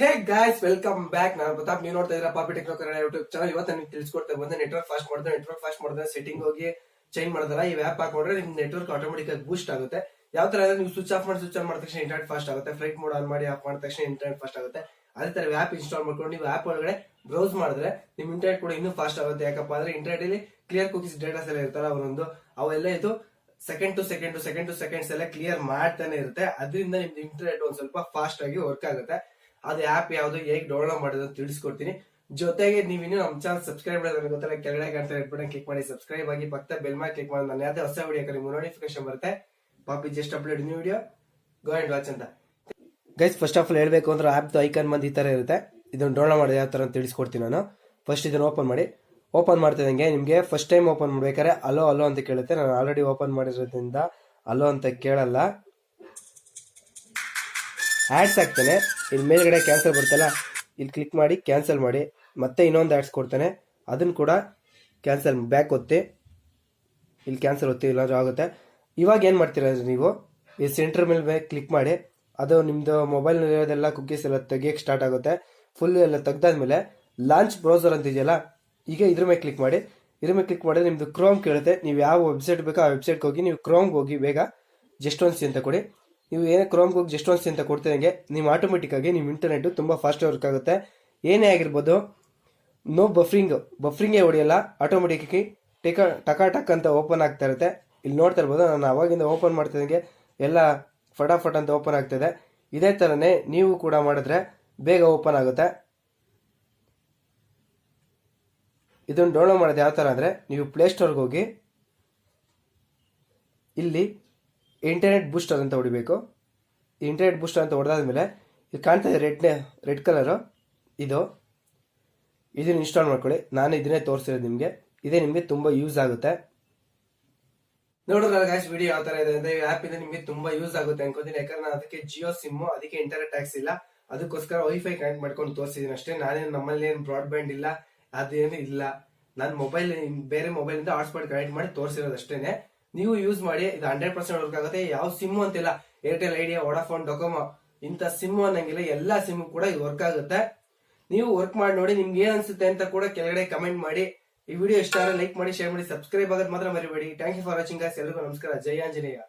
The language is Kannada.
ಹೇ ಗಾಯ್ಸ್ ವೆಲ್ಕಮ್ ಬ್ಯಾಕ್ ನಾನು ಪ್ರತಾಪ್, ನೀವು ನೋಡ್ತಾ ಇದ್ದೀರಾ ಪಾಪಿ ಟೆಕ್ನೋ ಕನ್ನಡ ಯೂಟ್ಯೂಬ್ ಚಾನಲ್ ಇವತ್ತು ನಿಮ್ಗೆ ತಿಳಿಸ್ಕೊಡ್ತಾ ಬಂದೆ ನೆಟ್ವರ್ಕ್ ಫಾಸ್ಟ್ ಮಾಡಿದ್ರೆ ನೆಟ್ವರ್ಕ್ ಫಾಸ್ಟ್ ಮಾಡಿದ್ರೆ ಸೆಟ್ಟಿಂಗ್ ಹೋಗಿ ಚೇಂಜ್ ಮಾಡಿದ್ರೆ ಈ ವ್ಯಾಪ್ ಹಾಕೊಂಡ್ರೆ ನಿಮ್ ನೆಟ್ವರ್ಕ್ ಆಟೋಮೆಟಿಕ್ ಆಗಿ ಬೂಸ್ಟ್ ಆಗುತ್ತೆ. ಯಾವ ತರ ನೀವು ಸ್ವಿಚ್ ಆಫ್ ಮಾಡಿ ಸ್ವಿಚ್ ಆನ್ ಮಾಡಿದ ತಕ್ಷಣ ಇಂಟರ್ನೆಟ್ ಫಾಸ್ಟ್ ಆಗುತ್ತೆ. ಫ್ಲೈಟ್ ಮೋಡ್ ಆನ್ ಮಾಡಿ ಆಫ್ ಮಾಡಿದ ತಕ್ಷಣ ಇಂಟರ್ನೆಟ್ ಫಾಸ್ಟ್ ಆಗುತ್ತೆ. ಅದೇ ತರ ಆಪ್ ಇನ್ಸ್ಟಾಲ್ ಮಾಡ್ಕೊಂಡು, ನೀವು ಆಪ್ ಒಳಗಡೆ ಬ್ರೌಸ್ ಮಾಡಿದ್ರೆ ನಿಮ್ ಇಂಟರ್ನೆಟ್ ಕೂಡ ಇನ್ನೂ ಫಾಸ್ಟ್ ಆಗುತ್ತೆ. ಯಾಕಪ್ಪ ಅಂದ್ರೆ ಇಂಟರ್ನೆಟ್ ಅಲ್ಲಿ ಕ್ಲಿಯರ್ ಕುಕೀಸ್ ಡೇಟಾಸ್ ಎಲ್ಲ ಇರ್ತಾರೆ ಅವರೊಂದು, ಅವೆಲ್ಲ ಇದು second to second to second to seconds ಎಲ್ಲ ಕ್ಲಿಯರ್ ಮಾಡ್ತಾನೆ ಇರುತ್ತೆ. ಅದರಿಂದ ನಿಮ್ದು ಇಂಟರ್ನೆಟ್ ಒಂದ್ ಸ್ವಲ್ಪ ಫಾಸ್ಟ್ ಆಗಿ ವರ್ಕ್ ಆಗುತ್ತೆ. ಅದು ಆ್ಯಪ್ ಯಾವುದು, ಹೇಗೆ ಡೌನ್ಲೋಡ್ ಮಾಡೋದು ತಿಳಿಸ್ಕೊಡ್ತೀನಿ. ಜೊತೆಗೆ ನೀವು ಇನ್ನೂ ನಮ್ಮ ಚಾನಲ್ ಸಬ್ಸ್ಕ್ರೈಬ್ ಮಾಡೋದು ಗೊತ್ತಲ್ಲ ಕೆಳಗಡೆ ಕಾಣ್ತಾ ಬಟನ್ ಕ್ಲಿಕ್ ಮಾಡಿ ಸಬ್ಸ್ಕ್ರೈಬ್ ಆಗಿ ಪಕ್ಕ ಬೆಲ್ ಮಾಡಿ ಕ್ಲಿಕ್ ಮಾಡಿ ನಾನು ಯಾವುದೇ ಹೊಸ ವಿಡಿಯೋ ನಿಮ್ಗೆ ನೋಟಿಫಿಕೇಶನ್ ಬರುತ್ತೆ. ಪಾಪಿ just upload new video go and watch ಅಂತ. ಗೈಸ್ ಫಸ್ಟ್ ಆಫ್ ಆಲ್ ಹೇಳಬೇಕು ಅಂದ್ರೆ ಆಪ್ ಐಕನ್ ಬಂದು ಈ ತರ ಇರುತ್ತೆ. ಇದನ್ನ ಡೌನ್ಲೋಡ್ ಮಾಡೋದು ಯಾವ ತರ ಅಂತ ತಿಳಿಸ್ಕೊಡ್ತೀನಿ ನಾನು. ಫಸ್ಟ್ ಇದನ್ನ ಓಪನ್ ಮಾಡಿ. ಓಪನ್ ಮಾಡ್ತಿದ್ದಂಗೆ ನಿಮಗೆ ಫಸ್ಟ್ ಟೈಮ್ ಓಪನ್ ಮಾಡ್ಬೇಕಾದ್ರೆ ಅಲೋ ಅಲೋ ಅಂತ ಕೇಳುತ್ತೆ. ನಾನು ಆಲ್ರೆಡಿ ಓಪನ್ ಮಾಡಿರೋದ್ರಿಂದ ಅಲೋ ಅಂತ ಕೇಳಲ್ಲ. ಆಡ್ಸ್ ಆಗ್ತಾನೆ ಇಲ್ಲಿ ಮೇಲ್ಗಡೆ ಕ್ಯಾನ್ಸಲ್ ಬರುತ್ತಲ್ಲ ಇಲ್ಲಿ ಕ್ಲಿಕ್ ಮಾಡಿ ಕ್ಯಾನ್ಸಲ್ ಮಾಡಿ, ಮತ್ತೆ ಇನ್ನೊಂದು ಆ್ಯಡ್ಸ್ ಕೊಡ್ತಾನೆ. ಅದನ್ನು ಕೂಡ ಕ್ಯಾನ್ಸಲ್ ಬ್ಯಾಕ್ ಒತ್ತಿ, ಇಲ್ಲಿ ಕ್ಯಾನ್ಸಲ್ ಒತ್ತಿ, ಇಲ್ಲಾಂದ್ರೆ ಆಗುತ್ತೆ. ಇವಾಗ ಏನು ಮಾಡ್ತೀರಾ ನೀವು? ಈ ಸೆಂಟರ್ ಮೇಲೆ ಕ್ಲಿಕ್ ಮಾಡಿ, ಅದು ನಿಮ್ಮದು ಮೊಬೈಲ್ ಇರೋದೆಲ್ಲ ಕುಕ್ಕೀಸ್ ಎಲ್ಲ ತೆಗಿಯೋಕ್ಕೆ ಸ್ಟಾರ್ಟ್ ಆಗುತ್ತೆ. ಫುಲ್ ಎಲ್ಲ ತೆಗ್ದಾದ್ಮೇಲೆ ಲಾಂಚ್ ಬ್ರೌಸರ್ ಅಂತ ಇದೆಯಲ್ಲ, ಈಗ ಇದ್ರ ಮೇಲೆ ಕ್ಲಿಕ್ ಮಾಡಿ. ಇದ್ರ ಮೇಲೆ ಕ್ಲಿಕ್ ಮಾಡಿದ್ರೆ ನಿಮ್ಮದು ಕ್ರೋಮ್ ಕೇಳುತ್ತೆ. ನೀವು ಯಾವ ವೆಬ್ಸೈಟ್ ಬೇಕೋ ಆ ವೆಬ್ಸೈಟ್ಗೆ ಹೋಗಿ, ನೀವು ಕ್ರೋಮ್ಗೆ ಹೋಗಿ, ಬೇಗ ಜಸ್ಟ್ ಒನ್ಸಿ ಅಂತ ಕೊಡಿ. ನೀವು ಏನೇ ಕ್ರೋಮ್ ಹೋಗಿ ಜಸ್ಟ್ ಒನ್ಸ್ ಅಂತ ಕೊಡ್ತಿದಂಗೆ ನಿಮ್ಮ ಆಟೋಮೆಟಿಕ್ ಆಗಿ ನಿಮ್ಮ ಇಂಟರ್ನೆಟ್ ತುಂಬ ಫಾಸ್ಟ್ ವರ್ಕ್ ಆಗುತ್ತೆ. ಏನೇ ಆಗಿರ್ಬೋದು ನೋ ಬಫ್ರಿಂಗ್ ಬಫ್ರಿಂಗೇ ಹೊಡೆಯಲ್ಲ ಆಟೋಮೆಟಿಕ್ ಟೇಕ, ಟಕ, ಟಕ್ ಅಂತ ಓಪನ್ ಆಗ್ತಾ ಇರುತ್ತೆ. ಇಲ್ಲಿ ನೋಡ್ತಾ ಇರ್ಬೋದು, ನಾನು ಅವಾಗಿಂದ ಓಪನ್ ಮಾಡ್ತಿದ್ದಂಗೆ ಎಲ್ಲ ಫಟಾಫಟ್ ಅಂತ ಓಪನ್ ಆಗ್ತಿದೆ ಇದೇ. ಥರನೇ ನೀವು ಕೂಡ ಮಾಡಿದ್ರೆ ಬೇಗ ಓಪನ್ ಆಗುತ್ತೆ. ಇದನ್ನು ಡೌನ್ಲೋಡ್ ಮಾಡೋದು ಯಾವ ಥರ ಅಂದರೆ, ನೀವು ಪ್ಲೇಸ್ಟೋರ್ಗೆ ಹೋಗಿ, ಇಲ್ಲಿ ಇಂಟರ್ನೆಟ್ ಬೂಸ್ಟರ್ ಅಂತ ಹೊಡಿಬೇಕು. ಇಂಟರ್ನೆಟ್ ಬೂಸ್ಟರ್ ಅಂತ ಹೊಡೆದಾದ್ಮೇಲೆ ಇದು ಕಾಣ್ತಾ ಇದೆ ರೆಡ್ ರೆಡ್ ಕಲರು. ಇದು. ಇದನ್ನ ಇನ್ಸ್ಟಾಲ್ ಮಾಡ್ಕೊಳ್ಳಿ. ನಾನು ಇದನ್ನೇ ತೋರಿಸಿರೋದು ನಿಮಗೆ. ಇದೇ ನಿಮಗೆ ತುಂಬ ಯೂಸ್ ಆಗುತ್ತೆ. ನೋಡಿದ್ರಲ್ಲ ಗಾಯ್ಸ್ ವಿಡಿಯೋ ಯಾವ ತರ ಇದೆ ಅಂತ ಈ ಆಪ್ ಇಂದ ನಿಮಗೆ ತುಂಬಾ ಯೂಸ್ ಆಗುತ್ತೆ ಅನ್ಕೋತೀನಿ ಯಾಕಂದ್ರೆ ನಾನು ಅದಕ್ಕೆ ಜಿಯೋ ಸಿಮ್ ಅದಕ್ಕೆ ಇಂಟರ್ನೆಟ್ ಟ್ಯಾಕ್ಸ್ ಇಲ್ಲ. ಅದಕ್ಕೋಸ್ಕರ ವೈಫೈ ಕನೆಕ್ಟ್ ಮಾಡ್ಕೊಂಡು ತೋರಿಸಿದೀನಿ ಅಷ್ಟೇ. ನಾನೇನು ನಮ್ಮಲ್ಲಿ ಏನು ಬ್ರಾಡ್ಬ್ಯಾಂಡ್ ಇಲ್ಲ, ಅದೇನು ಇಲ್ಲ. ನನ್ನ ಮೊಬೈಲ್ ಬೇರೆ ಮೊಬೈಲ್ ಇಂದ ಹಾಟ್ಸ್ಪಾಟ್ ಕನೆಕ್ಟ್ ಮಾಡಿ ತೋರಿಸಿರೋದು ಅಷ್ಟೇನೆ. ನೀವು ಯೂಸ್ ಮಾಡಿ, ಇದು ಹಂಡ್ರೆಡ್ ಪರ್ಸೆಂಟ್ ವರ್ಕ್ ಆಗುತ್ತೆ. ಯಾವ ಸಿಮ್ ಅಂತಿಲ್ಲ. ಏರ್ಟೆಲ್ ಐಡಿಯಾ ವೋಡಾಫೋನ್ ಡೊಕೊಮೊ ಇಂಥ ಸಿಮ್ ಅನ್ನಂಗಿಲ್ಲ. ಎಲ್ಲಾ ಸಿಮ್ ಕೂಡ ಇದು ವರ್ಕ್ ಆಗುತ್ತೆ. ನೀವು ವರ್ಕ್ ಮಾಡಿ ನೋಡಿ ನಿಮ್ಗೆ ಏನ್ ಅನ್ಸುತ್ತೆ ಅಂತ ಕೂಡ ಕೆಳಗಡೆ ಕಮೆಂಟ್ ಮಾಡಿ. ಈ ವಿಡಿಯೋ ಇಷ್ಟ ಲೈಕ್ ಮಾಡಿ ಶೇರ್ ಮಾಡಿ ಸಬ್ಸ್ಕ್ರೈಬ್ ಆಗೋದು ಮಾತ್ರ ಮರಿಬೇಡಿ. ಥ್ಯಾಂಕ್ ಯು ಫಾರ್ ವಾಚಿಂಗ್ ಎಲ್ರಿಗೂ ನಮಸ್ಕಾರ. ಜಯ ಆಂಜನೇಯ.